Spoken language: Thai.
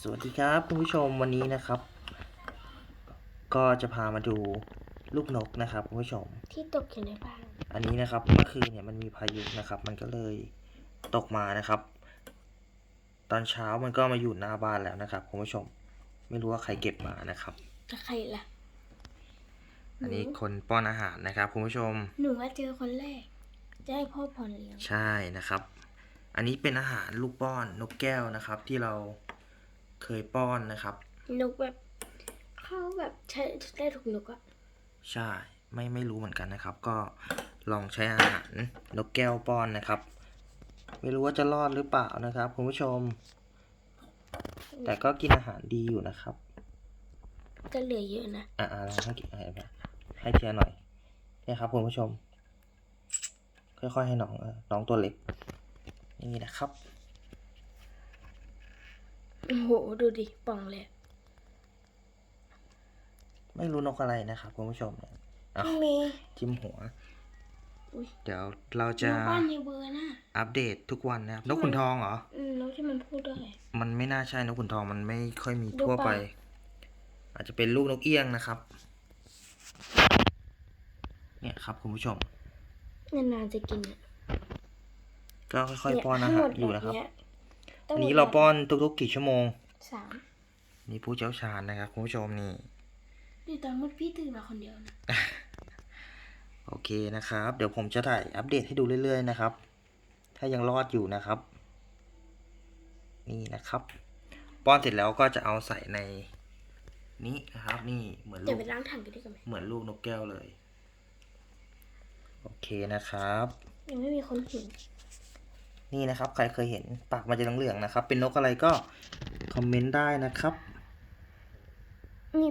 สวัสดีครับคุณผู้ชมวันนี้นะครับ ก็จะพามาดูลูกนกนะครับคุณผู้ชม ที่ตกอยู่ในบ้าน อันนี้นะครับเมื่อคืนเนี่ยมันมีพายุนะครับ มันก็เลยตกมานะครับ ตอนเช้ามันก็มาอยู่หน้าบ้านแล้วนะครับคุณผู้ชม ไม่รู้ว่าใครเก็บมานะครับ จะใครล่ะ อันนี้คนป้อนอาหารนะครับคุณผู้ชม หนูว่าเจอคนแรก จะให้พ่อผ่อนเลี้ยง ใช่นะครับ อันนี้เป็นอาหารลูกป้อนนกแก้วนะครับ ที่เรา เคยป้อนนะครับ นกแบบเขาแบบใช้ได้ทุกนกอะใช่ ไม่ไม่รู้เหมือนกันนะครับ ก็ลองใช้อาหารนกแก้วป้อนนะครับ ไม่รู้ว่าจะรอดหรือเปล่านะครับคุณผู้ชม แต่ก็กินอาหารดีอยู่นะครับจะเหลือเยอะนะ อ่าลองให้กินให้ให้เทียหน่อยเนี่ยครับคุณผู้ชม ค่อยๆให้น้องเออน้องตัวเล็กนี่นะครับ โอ้โห ดูดิป่องเลย ไม่รู้นกอะไรนะครับคุณผู้ชมเนี่ยอะพี่เมย์จิ้มหัว อุ๊ยเดี๋ยวเราจะนกบ้านในเบอร์น่ะอัปเดตทุกวันนะครับนกขุนทองเหรอ อืมนกที่มันพูดได้ มันไม่น่าใช่นกขุนทองมันไม่ค่อยมีดูทั่วไปปะอาจจะเป็นลูกนกเอี้ยงนะครับ เนี่ยครับคุณผู้ชม นานๆจะกินอะก็ค่อยๆป้อนอาหารอยู่นะครับเนี้ย อันนี้เราป้อนทุกๆกี่ชั่วโมงสามนี่ผู้เชี่ยวชาญนะครับคุณผู้ชมนี่ดิตอนมืดพี่ตื่นมาคนเดียวนะโอเคนะครับ เดี๋ยวผมจะถ่ายอัปเดตให้ดูเรื่อยๆนะครับ ถ้ายังรอดอยู่นะครับ นี่นะครับ ป้อนเสร็จแล้วก็จะเอาใส่ในนี้นะครับ นี่เหมือนเดี๋ลูยวกไปล้างถังกันดีกว่าไหมเหมือนลูกนกแก้วเลย โอเคนะครับ ยังไม่มีคนเห็น นี่นะครับ ใครเคยเห็นปากมันจะเหลืองๆนะครับ เป็นนกอะไรก็คอมเมนต์ได้นะครับ